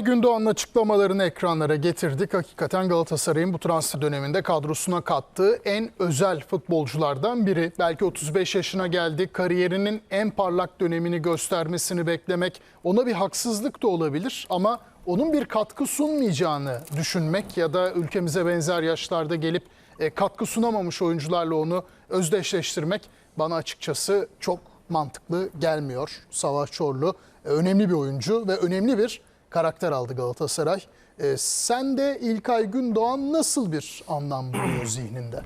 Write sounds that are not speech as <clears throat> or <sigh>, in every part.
Gündoğan'ın açıklamalarını ekranlara getirdik. Hakikaten Galatasaray'ın bu transfer döneminde kadrosuna kattığı en özel futbolculardan biri. Belki 35 yaşına geldi. Kariyerinin en parlak dönemini göstermesini beklemek ona bir haksızlık da olabilir ama onun bir katkı sunmayacağını düşünmek ya da ülkemize benzer yaşlarda gelip e, katkı sunamamış oyuncularla onu özdeşleştirmek bana açıkçası çok mantıklı gelmiyor. Savaş Çorlu e, önemli bir oyuncu ve önemli bir karakter aldı Galatasaray. E, sen de İlkay Gündoğan nasıl bir anlam buluyor <clears throat> zihninde?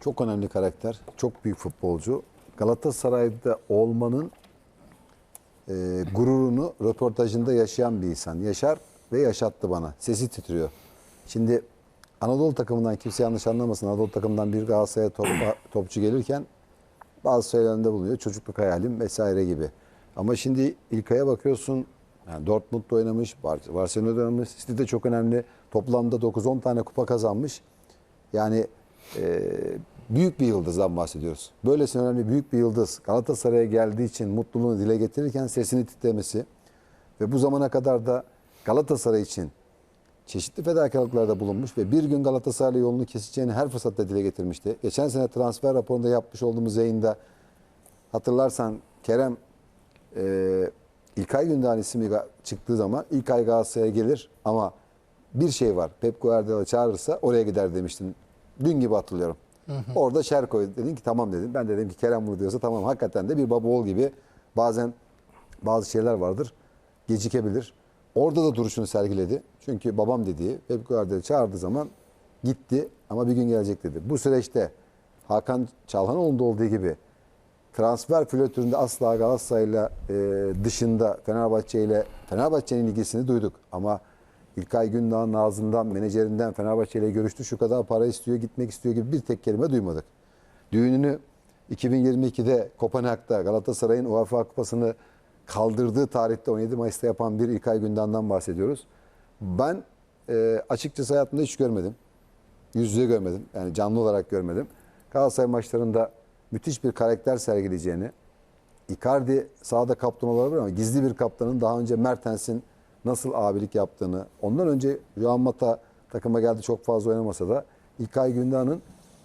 Çok önemli karakter, çok büyük futbolcu. Galatasaray'da olmanın e, gururunu röportajında yaşayan bir insan. Yaşar ve yaşattı bana. Sesi titriyor. Şimdi Anadolu takımından kimse yanlış anlamasın. Anadolu takımından bir Galatasaray'a top, <clears throat> topçu gelirken bazı söylemde bulunuyor. Çocukluk hayalim vesaire gibi. Ama şimdi İlkay'a bakıyorsun. Yani Dortmund'da oynamış, Bar- Barcelona'da oynamış. City'de çok önemli. Toplamda 9-10 tane kupa kazanmış. Yani e, büyük bir yıldızdan bahsediyoruz. Böylesine önemli büyük bir yıldız Galatasaray'a geldiği için mutluluğunu dile getirirken sesini titremesi ve bu zamana kadar da Galatasaray için çeşitli fedakarlıklarda bulunmuş ve bir gün Galatasaray'la yolunu keseceğini her fırsatta dile getirmişti. Geçen sene transfer raporunda yapmış olduğumuz yayında hatırlarsan Kerem e, İlkay Gündoğan ismi çıktığı zaman İlkay Galatasaray'a gelir ama bir şey var. Pep Guardiola çağırırsa oraya gider demiştin. Dün gibi hatırlıyorum. Orada şer koy dedin ki tamam dedim. Ben de dedim ki Kerem bunu diyorsa tamam hakikaten de bir baba oğul gibi bazen bazı şeyler vardır. Gecikebilir. Orada da duruşunu sergiledi. Çünkü babam dediği Pep Guardiola çağırdığı zaman gitti ama bir gün gelecek dedi. Bu süreçte Hakan Çalhanoğlu'nda olduğu gibi transfer flörtünde asla Galatasaray'la e, dışında Fenerbahçe ile Fenerbahçe'nin ilgisini duyduk. Ama İlkay Gündoğan'ın ağzından, menajerinden Fenerbahçe ile görüştü. Şu kadar para istiyor, gitmek istiyor gibi bir tek kelime duymadık. Düğününü 2022'de Kopenhag'da Galatasaray'ın UEFA Kupası'nı kaldırdığı tarihte 17 Mayıs'ta yapan bir İlkay Gündoğan'dan bahsediyoruz. Ben e, açıkçası hayatımda hiç görmedim. Yüz yüze görmedim. Yani canlı olarak görmedim. Galatasaray maçlarında müthiş bir karakter sergileyeceğini, Icardi sahada kaptan olabilir ama gizli bir kaptanın daha önce Mertens'in nasıl abilik yaptığını, ondan önce Juan Mata takıma geldi çok fazla oynamasa da İlkay Gündoğan'ın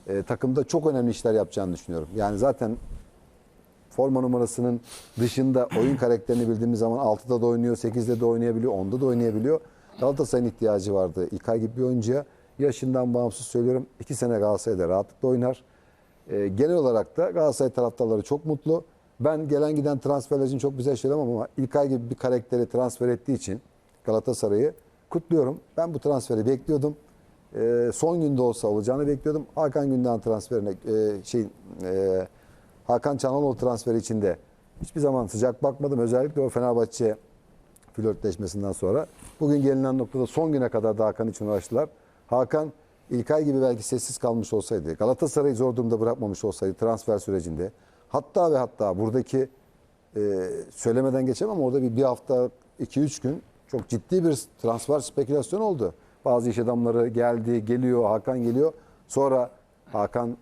e, takımda çok önemli işler yapacağını düşünüyorum. Yani zaten forma numarasının dışında oyun karakterini bildiğimiz zaman 6'da da oynuyor, 8'de de oynayabiliyor, 10'da da oynayabiliyor. Galatasaray'ın ihtiyacı vardı. İlkay gibi bir oyuncuya yaşından bağımsız söylüyorum. 2 sene Galatasaray'da rahatlıkla oynar. Ee, genel olarak da Galatasaray taraftarları çok mutlu. Ben gelen giden transferler için çok güzel söylemem ama İlkay gibi bir karakteri transfer ettiği için Galatasaray'ı kutluyorum. Ben bu transferi bekliyordum. Ee, son günde olsa olacağını bekliyordum. Hakan Gündoğan transferine e, şey e, Hakan Çalhanoğlu transferi içinde hiçbir zaman sıcak bakmadım. Özellikle o Fenerbahçe flörtleşmesinden sonra. Bugün gelinen noktada son güne kadar da Hakan için uğraştılar. Hakan İlkay gibi belki sessiz kalmış olsaydı, Galatasaray'ı zor durumda bırakmamış olsaydı transfer sürecinde, hatta ve hatta buradaki e, söylemeden geçemem orada bir, bir hafta, iki üç gün çok ciddi bir transfer spekülasyon oldu. Bazı iş adamları geldi, geliyor, Hakan geliyor. Sonra Hakan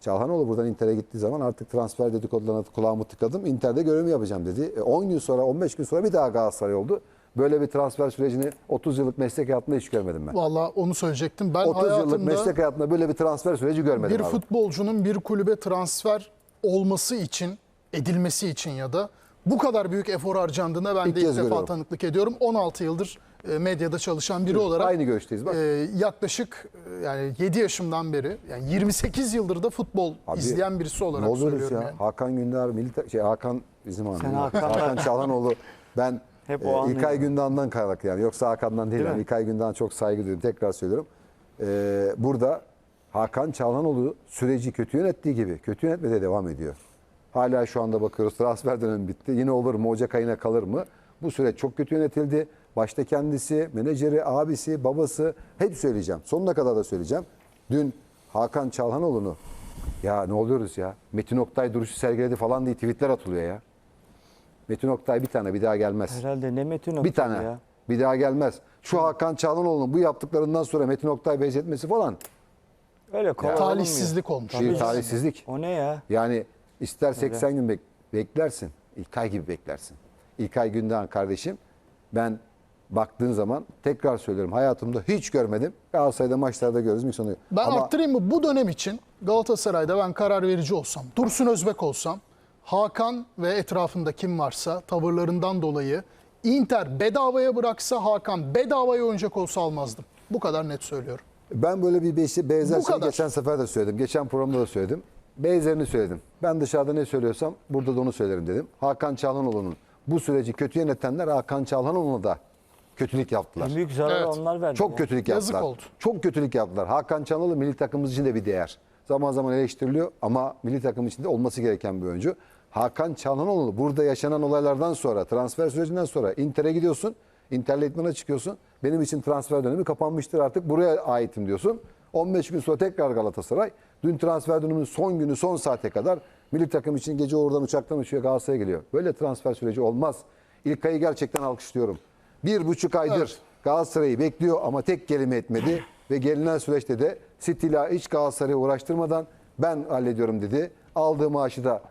Çalhanoğlu buradan Inter'e gittiği zaman artık transfer dedikodularına kulağımı tıkadım. Inter'de görev yapacağım dedi. E, 10 gün sonra, 15 gün sonra bir daha Galatasaray oldu. Böyle bir transfer sürecini 30 yıllık meslek hayatımda hiç görmedim ben. Valla onu söyleyecektim. Ben 30 yıllık meslek hayatımda böyle bir transfer süreci görmedim bir abi. futbolcunun bir kulübe transfer olması için, edilmesi için ya da bu kadar büyük efor harcandığına ben İlk de ilk kez defa görüyorum. tanıklık ediyorum. 16 yıldır e, medyada çalışan biri olarak Aynı görüşteyiz bak. e, yaklaşık e, yani 7 yaşımdan beri yani 28 yıldır da futbol Abi, izleyen birisi olarak ne söylüyorum ya? yani. Hakan Gündar, milli şey Hakan bizim hanım. Hakan. Hakan Çalhanoğlu. Ben Hep e, o İlkay anlıyor. Gündoğan'dan kaynaklı yani. Yoksa Hakan'dan değil. Değil yani. İlkay Gündoğan'a çok saygı duyuyorum. Tekrar söylüyorum. E, burada Hakan Çalhanoğlu süreci kötü yönettiği gibi kötü yönetmede devam ediyor. Hala şu anda bakıyoruz transfer dönemi bitti. Yine olur mu? Ocak ayına kalır mı? Bu süreç çok kötü yönetildi. Başta kendisi, menajeri, abisi, babası hep söyleyeceğim. Sonuna kadar da söyleyeceğim. Dün Hakan Çalhanoğlu'nu ya ne oluyoruz ya? Metin Oktay duruşu sergiledi falan diye tweetler atılıyor ya. Metin Oktay bir tane bir daha gelmez. Herhalde ne Metin Oktay Bir tane. ya. Bir daha gelmez. Şu Hakan Çalhanoğlu'nun bu yaptıklarından sonra Metin Oktay benzetmesi falan Öyle kolay olmuyor. Talihsizlik olmuş. bir talihsizlik. O ne ya? Yani ister 80 gün bek- beklersin. İlkay gibi beklersin. İlkay Gündoğan kardeşim ben baktığın zaman tekrar söylüyorum hayatımda hiç görmedim. Galatasaray'da maçlarda görürüz. sonu. Ben Ama arttırayım mı? Bu dönem için Galatasaray'da ben karar verici olsam, Dursun Özbek olsam, Hakan ve etrafında kim varsa tavırlarından dolayı Inter bedavaya bıraksa Hakan bedavaya oynayacak olsa almazdım. Bu kadar net söylüyorum. ben böyle bir beşi benzer kadar. geçen sefer de söyledim. Geçen programda da söyledim. Benzerini söyledim. Ben dışarıda ne söylüyorsam burada da onu söylerim dedim. Hakan Çalhanoğlu'nun bu süreci kötü yönetenler Hakan Çalhanoğlu'na da kötülük yaptılar. En büyük zararı Evet. onlar verdi. Çok ya. kötülük Yazık yaptılar. oldu. Çok kötülük yaptılar. Hakan Çalhanoğlu milli takımımız için de bir değer. Zaman zaman eleştiriliyor ama milli takım içinde olması gereken bir oyuncu. Hakan Çalhanoğlu burada yaşanan olaylardan sonra, transfer sürecinden sonra Inter'e gidiyorsun. Inter'le idmana çıkıyorsun. Benim için transfer dönemi kapanmıştır artık. Buraya aitim diyorsun. 15 gün sonra tekrar Galatasaray. Dün transfer döneminin son günü, son saate kadar milli takım için gece oradan uçaktan uçuyor Galatasaray'a geliyor. Böyle transfer süreci olmaz. İlkay'ı gerçekten alkışlıyorum. Bir buçuk aydır Evet. Galatasaray'ı bekliyor ama tek kelime etmedi. <clears throat> Ve gelinen süreçte de ile hiç Galatasaray'ı uğraştırmadan ben hallediyorum dedi. Aldığı maaşı da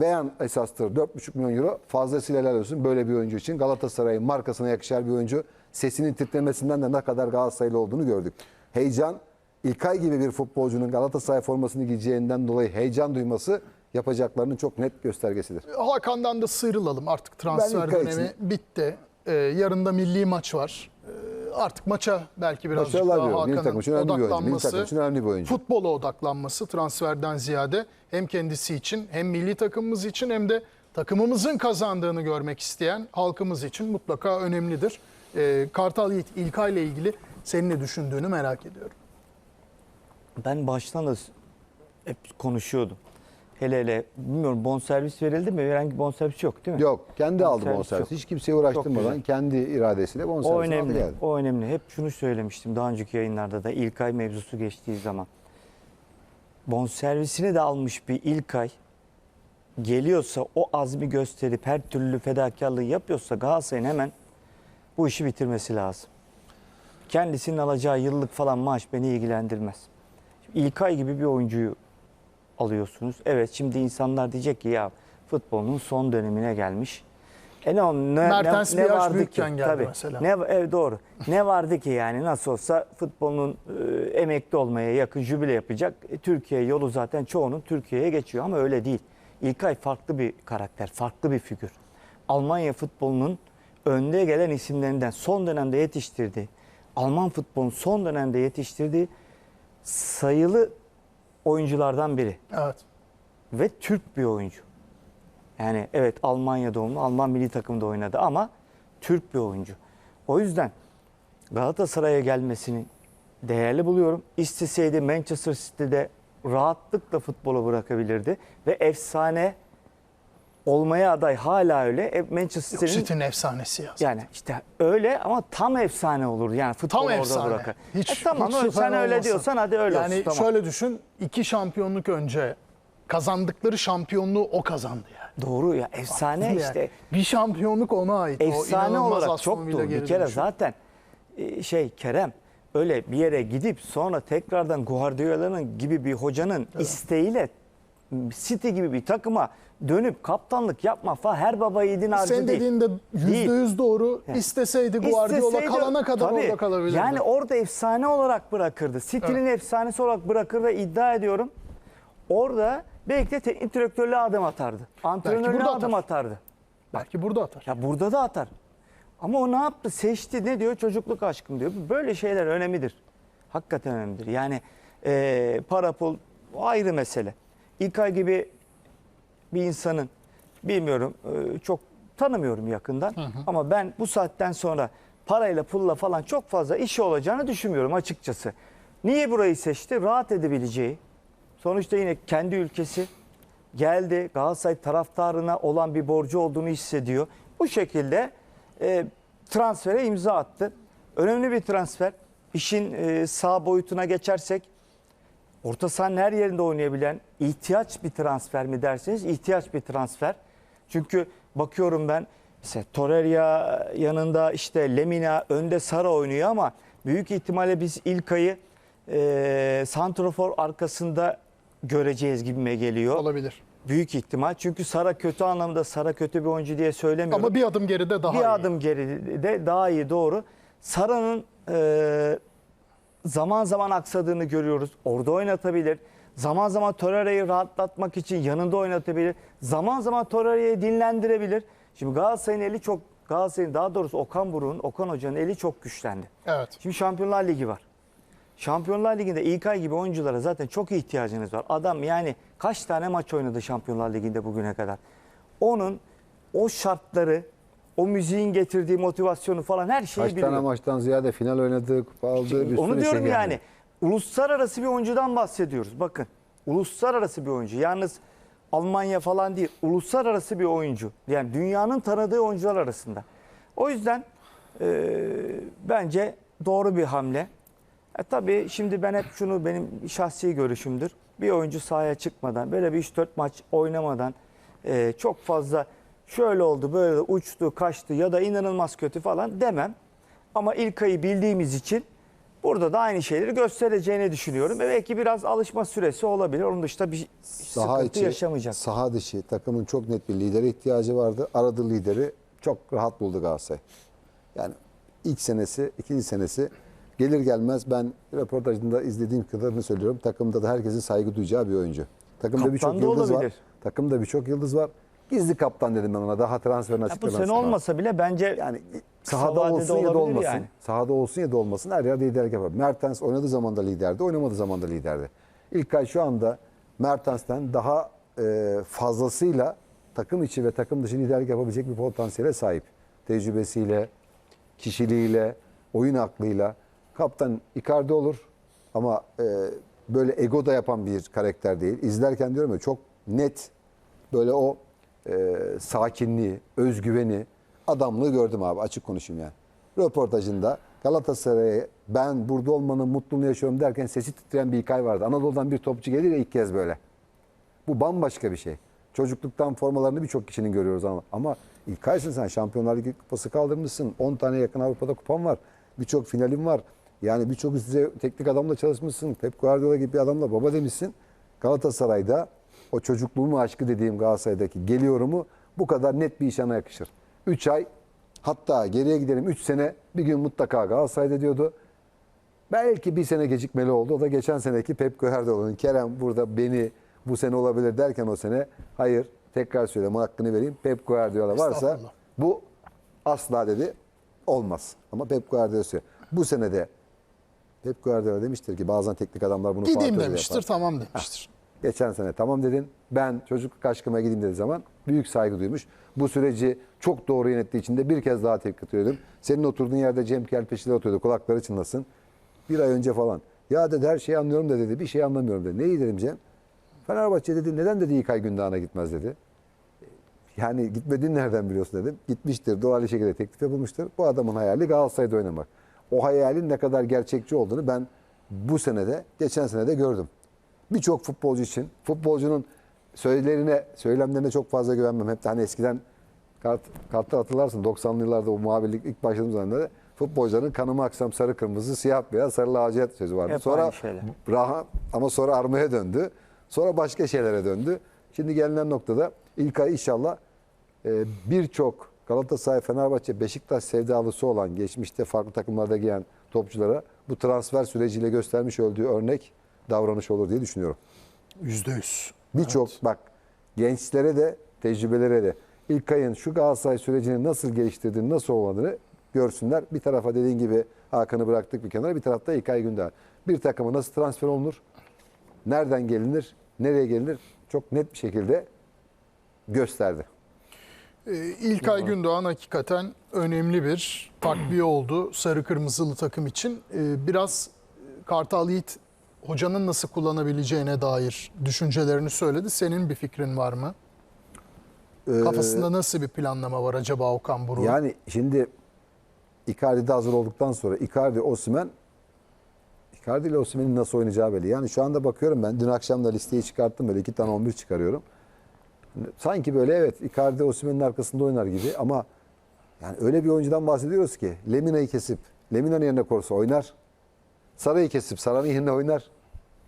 beyan esastır 4,5 milyon euro fazlasıyla helal olsun böyle bir oyuncu için. Galatasaray'ın markasına yakışan bir oyuncu. Sesinin titremesinden de ne kadar Galatasaraylı olduğunu gördük. Heyecan, İlkay gibi bir futbolcunun Galatasaray formasını giyeceğinden dolayı heyecan duyması yapacaklarının çok net göstergesidir. Hakan'dan da sıyrılalım. Artık transfer dönemi için- bitti. Ee, yarın da milli maç var. Artık maça belki birazcık Başarılar daha diliyorum. Milli takım Hakan'ın için önemli bir oyuncu. Milli odaklanması, takım için önemli bir oyuncu. futbola odaklanması transferden ziyade hem kendisi için hem milli takımımız için hem de takımımızın kazandığını görmek isteyen halkımız için mutlaka önemlidir. Ee, Kartal Yiğit İlkay ile ilgili senin ne düşündüğünü merak ediyorum. Ben baştan da hep konuşuyordum. Hele hele bilmiyorum bonservis verildi mi? Herhangi bonservis yok değil mi? Yok kendi aldı Bonservis bonservis. yok. Hiç kimseye uğraştırmadan kendi iradesiyle bonservis O aldı önemli. geldi. O önemli. Hep şunu söylemiştim daha önceki yayınlarda da İlkay mevzusu geçtiği zaman. Bonservisini de almış bir İlkay geliyorsa o azmi gösterip her türlü fedakarlığı yapıyorsa Galatasaray'ın hemen bu işi bitirmesi lazım. Kendisinin alacağı yıllık falan maaş beni ilgilendirmez. Şimdi İlkay gibi bir oyuncuyu alıyorsunuz. Evet şimdi insanlar diyecek ki ya futbolun son dönemine gelmiş. E ne, ne, Mertens ne, yaş vardı ki? geldi Tabii. mesela. Ne, evet doğru. ne vardı ki yani nasıl olsa futbolun e, emekli olmaya yakın jübile yapacak. E, Türkiye yolu zaten çoğunun Türkiye'ye geçiyor ama öyle değil. İlkay farklı bir karakter, farklı bir figür. Almanya futbolunun önde gelen isimlerinden son dönemde yetiştirdiği, Alman futbolunun son dönemde yetiştirdiği sayılı oyunculardan biri Evet. ve Türk bir oyuncu. Yani evet Almanya doğumlu, Alman milli takımda oynadı ama Türk bir oyuncu. O yüzden Galatasaray'a gelmesini değerli buluyorum. İsteseydi Manchester City'de rahatlıkla futbolu bırakabilirdi ve efsane olmaya aday hala öyle. E, Manchester Yok, City'nin efsanesi ya. yani işte öyle ama tam efsane olur. Yani futbolu Tam orada efsane. bırakır. Hiç, E tamam hiç öyle, sen öyle olmasın. diyorsan hadi öyle yani olsun. Tamam. şöyle düşün. iki şampiyonluk önce kazandıkları şampiyonluğu o kazandı yani. Doğru ya efsane Yani işte. Bir şampiyonluk ona ait. O efsane inanılmaz olarak Aston çoktu. Villa geri Bir kere dönüşü. zaten e, şey Kerem öyle bir yere gidip sonra tekrardan Guardiola'nın gibi bir hocanın isteğiyle City gibi bir takıma dönüp kaptanlık yapma falan her baba yiğidin harcı Senin değil. dediğin de yüzde yüz doğru. İsteseydi Guardiola İsteseydi- kalana kadar Tabii. orada kalabilirdi. Yani orada efsane olarak bırakırdı. City'nin efsanesi olarak bırakır ve iddia ediyorum. Orada belki de teknik direktörlüğe adım atardı. Antrenörlüğe adım atar. atardı. Belki burada atar. Ya burada da atar. Ama o ne yaptı? Seçti. Ne diyor? Çocukluk aşkım diyor. Böyle şeyler önemlidir. Hakikaten önemlidir. Yani eee para pul o ayrı mesele. İlkay gibi bir insanın bilmiyorum eee, çok tanımıyorum yakından ama ben bu saatten sonra parayla pulla falan çok fazla işi olacağını düşünmüyorum açıkçası. Niye burayı seçti? Rahat edebileceği. Sonuçta yine kendi ülkesi geldi. Galatasaray taraftarına olan bir borcu olduğunu hissediyor. Bu şekilde e, transfere imza attı. Önemli bir transfer. İşin e, sağ boyutuna geçersek orta sahanın her yerinde oynayabilen ihtiyaç bir transfer mi derseniz ihtiyaç bir transfer. Çünkü bakıyorum ben mesela Torreira yanında işte Lemina önde Sara oynuyor ama büyük ihtimalle biz İlkay'ı e, Santrofor arkasında göreceğiz gibime geliyor. Olabilir. Büyük ihtimal. Çünkü Sara kötü anlamda Sara kötü bir oyuncu diye söylemiyorum. Ama bir adım geride daha iyi. bir adım geride daha iyi doğru. Sara'nın e, zaman zaman aksadığını görüyoruz. Orada oynatabilir. Zaman zaman Torreira'yı rahatlatmak için yanında oynatabilir. Zaman zaman Torreira'yı dinlendirebilir. Şimdi Galatasaray'ın eli çok Galatasaray'ın daha doğrusu Okan Buruk'un, Okan Hoca'nın eli çok güçlendi. Evet. Şimdi Şampiyonlar Ligi var. Şampiyonlar Ligi'nde İlkay gibi oyunculara zaten çok ihtiyacınız var. Adam yani kaç tane maç oynadı Şampiyonlar Ligi'nde bugüne kadar. Onun o şartları, o müziğin getirdiği motivasyonu falan her şeyi Kaç biliyor. tane maçtan ziyade final oynadı, kupa aldı. bir sürü Onu şey diyorum geldi. yani. Uluslararası bir oyuncudan bahsediyoruz. Bakın. Uluslararası bir oyuncu. Yalnız Almanya falan değil. Uluslararası bir oyuncu. Yani dünyanın tanıdığı oyuncular arasında. O yüzden e, bence doğru bir hamle. E, tabii şimdi ben hep şunu benim şahsi görüşümdür. Bir oyuncu sahaya çıkmadan, böyle bir 3-4 maç oynamadan e, çok fazla şöyle oldu, böyle uçtu, kaçtı ya da inanılmaz kötü falan demem. Ama İlkay'ı bildiğimiz için burada da aynı şeyleri göstereceğini düşünüyorum. E, belki biraz alışma süresi olabilir. Onun dışında bir saha sıkıntı içi, yaşamayacak. saha dışı takımın çok net bir lidere ihtiyacı vardı. Aradığı lideri çok rahat buldu Galatasaray. Yani ilk senesi, ikinci senesi gelir gelmez ben röportajında izlediğim kadarını söylüyorum. Takımda da herkesin saygı duyacağı bir oyuncu. Takımda birçok yıldız var. olabilir. Takımda birçok yıldız var. Gizli kaptan dedim ben ona. Daha transferin bu açıklamasına. sene olmasa bile bence Yani sahada olsun ya da olmasın. yani. Sahada olsun ya da olmasın her yerde liderlik yapar. Mertens oynadığı zaman da liderdi, oynamadığı zaman da liderdi. İlkay şu anda Mertens'ten daha e, fazlasıyla takım içi ve takım dışı liderlik yapabilecek bir potansiyele sahip. Tecrübesiyle, kişiliğiyle, oyun aklıyla. Kaptan Icardi olur ama e, böyle ego da yapan bir karakter değil. İzlerken diyorum ya çok net böyle o e, sakinliği, özgüveni, adamlığı gördüm abi açık konuşayım yani. Röportajında Galatasaray'a ben burada olmanın mutluluğunu yaşıyorum derken sesi titreyen bir hikaye vardı. Anadolu'dan bir topçu gelir ya ilk kez böyle. Bu bambaşka bir şey. Çocukluktan formalarını birçok kişinin görüyoruz ama. Ama İlkay'sın sen Şampiyonlar Ligi kupası kaldırmışsın. 10 tane yakın Avrupa'da kupan var. Birçok finalin var. Yani birçok üst düzey teknik adamla çalışmışsın. Pep Guardiola gibi bir adamla baba demişsin. Galatasaray'da o çocukluğumu aşkı dediğim Galatasaray'daki geliyorumu bu kadar net bir iş ana yakışır. 3 ay hatta geriye gidelim 3 sene bir gün mutlaka Galatasaray'da diyordu. Belki bir sene gecikmeli oldu. O da geçen seneki Pep Guardiola'nın Kerem burada beni bu sene olabilir derken o sene hayır tekrar söyleyeyim hakkını vereyim. Pep Guardiola varsa bu asla dedi olmaz. Ama Pep Guardiola söylüyor. Bu sene de Pep Guardiola demiştir ki bazen teknik adamlar bunu Gideyim demiştir, yapar. tamam demiştir. Geçen sene tamam dedin. Ben çocukluk aşkıma gideyim dediği zaman büyük saygı duymuş. Bu süreci çok doğru yönettiği için de bir kez daha tebrik ediyorum. Senin oturduğun yerde Cem Kelpeşi'de oturuyordu. Kulakları çınlasın. Bir ay önce falan. Ya dedi her şeyi anlıyorum da dedi. Bir şey anlamıyorum dedi. Neyi dedim Cem? Fenerbahçe dedi neden dedi İlkay Gündoğan'a gitmez dedi. Yani gitmediğini nereden biliyorsun dedim. Gitmiştir. Doğal şekilde teklif yapılmıştır. Bu adamın hayali Galatasaray'da oynamak. O hayalin ne kadar gerçekçi olduğunu ben bu senede, geçen senede gördüm. Birçok futbolcu için, futbolcunun söylerine, söylemlerine çok fazla güvenmem. Hep de hani eskiden kart, kartta hatırlarsın 90'lı yıllarda o muhabirlik ilk başladığım zamanlarda futbolcuların kanımı aksam sarı kırmızı, siyah beyaz, sarı lacivert sözü vardı. Hep sonra aynı şeyler. Raha, ama sonra armaya döndü. Sonra başka şeylere döndü. Şimdi gelinen noktada İlkay inşallah e, birçok Galatasaray, Fenerbahçe, Beşiktaş sevdalısı olan geçmişte farklı takımlarda giyen topçulara bu transfer süreciyle göstermiş olduğu örnek davranış olur diye düşünüyorum. Yüzde yüz. Birçok bak gençlere de tecrübelere de İlkay'ın şu Galatasaray sürecini nasıl geliştirdiğini, nasıl olmadığını görsünler. Bir tarafa dediğin gibi Hakan'ı bıraktık bir kenara, bir tarafta İlkay Gündoğan. Bir takıma nasıl transfer olunur? Nereden gelinir? Nereye gelinir? Çok net bir şekilde gösterdi. Ee, İlkay Gündoğan hakikaten önemli bir takviye oldu sarı kırmızılı takım için. Ee, biraz Kartal Yiğit hocanın nasıl kullanabileceğine dair düşüncelerini söyledi. Senin bir fikrin var mı? Ee, Kafasında nasıl bir planlama var acaba Okan Buruk'un? Yani şimdi Icardi de hazır olduktan sonra Icardi, Osimhen Icardi ile Osimhen'in nasıl oynayacağı belli. Yani şu anda bakıyorum ben dün akşam da listeyi çıkarttım böyle iki tane 11 çıkarıyorum. Sanki böyle evet Icardi Osimhen'in arkasında oynar gibi ama yani öyle bir oyuncudan bahsediyoruz ki Lemina'yı kesip Lemina'nın yerine korsa oynar. Saray'ı kesip Saray'ın yerine oynar.